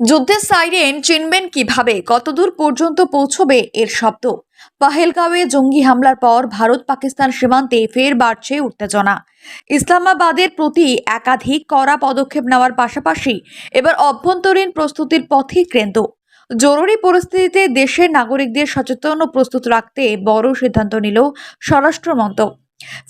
যুদ্ধের সাইরেন চিনবেন কীভাবে? কতদূর পর্যন্ত পৌঁছবে এর শব্দ? পাহেলগাঁওয়ে জঙ্গি হামলার পর ভারত পাকিস্তান সীমান্তে ফের বাড়ছে উত্তেজনা। ইসলামাবাদের প্রতি একাধিক কড়া পদক্ষেপ নেওয়ার পাশাপাশি এবার অভ্যন্তরীণ প্রস্তুতির পথই কেন্দ্র। জরুরি পরিস্থিতিতে দেশের নাগরিকদের সচেতন ও প্রস্তুত রাখতে বড় সিদ্ধান্ত নিল স্বরাষ্ট্র মন্ত্রক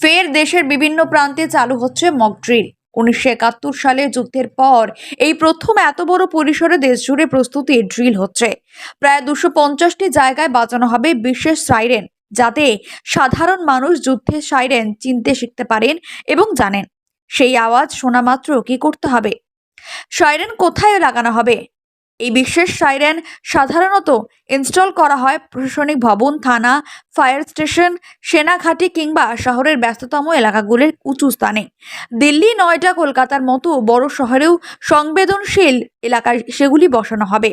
ফের দেশের বিভিন্ন প্রান্তে চালু হচ্ছে মক ড্রিল উনিশশো একাত্তর সালে যুদ্ধের পর এই প্রথম এত বড় পরিসরে দেশ জুড়ে প্রস্তুতি ড্রিল হচ্ছে। প্রায় দুশো পঞ্চাশটি জায়গায় বাজানো হবে বিশেষ সাইরেন যাতে সাধারণ মানুষ যুদ্ধের সাইরেন চিনতে শিখতে পারেন এবং জানেন। সেই আওয়াজ শোনা মাত্র কি করতে হবে? সাইরেন কোথায় লাগানো হবে? এই বিশেষ সাইরেন সাধারণত ইনস্টল করা হয় প্রশাসনিক ভবন, থানা, ফায়ার স্টেশন, সেনাঘাঁটি কিংবা শহরের ব্যস্ততম এলাকাগুলির উঁচু স্থানে। দিল্লি, নয়টা, কলকাতার মতো বড় শহরেও সংবেদনশীল এলাকায় সেগুলি বসানো হবে।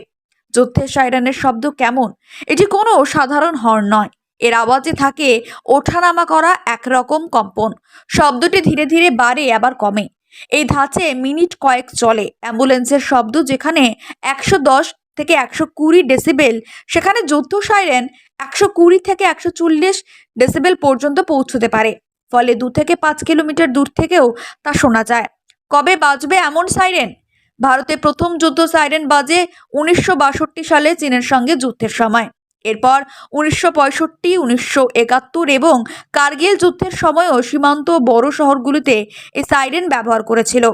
যুদ্ধের সাইরেনের শব্দ কেমন? এটি কোনো সাধারণ হর্ন নয়। এর আওয়াজে থাকে ওঠানামা করা একরকম কম্পন। শব্দটি ধীরে ধীরে বাড়ে, আবার কমে। এই ধাঁচে মিনিট কয়েক চলে। অ্যাম্বুলেন্সের শব্দ যেখানে একশো দশ থেকে একশো কুড়ি ডেসিবেল, সেখানে যুদ্ধ সাইরেন একশো কুড়ি থেকে একশো চল্লিশ ডেসিবেল পর্যন্ত পৌঁছতে পারে। ফলে দু থেকে পাঁচ কিলোমিটার দূর থেকেও তা শোনা যায়। কবে বাজবে এমন সাইরেন? ভারতে প্রথম যুদ্ধ সাইরেন বাজে উনিশশো বাষট্টি সালে চীনের সঙ্গে যুদ্ধের সময়। এরপর উনিশশো পঁয়ষট্টি, উনিশশো একাত্তর এবং কার্গিল যুদ্ধের সময়ও সীমান্ত বড় শহরগুলিতে এই সাইরেন ব্যবহার করেছিল।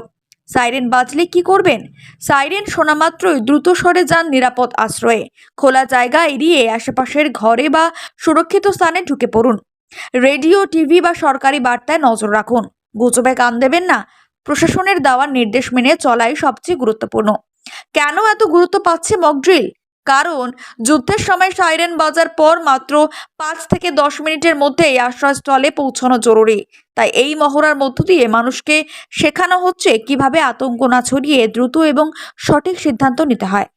সাইরেন বাজলে কি করবেন? সাইরেন শোনা মাত্রই দ্রুত সরে যান নিরাপদ আশ্রয়ে। খোলা জায়গা এড়িয়ে আশেপাশের ঘরে বা সুরক্ষিত স্থানে ঢুকে পড়ুন। রেডিও, টিভি বা সরকারি বার্তায় নজর রাখুন। গুজবে কান দেবেন না। প্রশাসনের দেওয়ার নির্দেশ মেনে চলাই সবচেয়ে গুরুত্বপূর্ণ। কেন এত গুরুত্ব পাচ্ছে মকড্রিল? কারণ যুদ্ধের সময় সাইরেন বাজার পর মাত্র পাঁচ থেকে দশ মিনিটের মধ্যেই আশ্রয়স্থলে পৌঁছানো জরুরি। তাই এই মহড়ার মধ্য দিয়ে মানুষকে শেখানো হচ্ছে কীভাবে আতঙ্ক না ছড়িয়ে দ্রুত এবং সঠিক সিদ্ধান্ত নিতে হয়।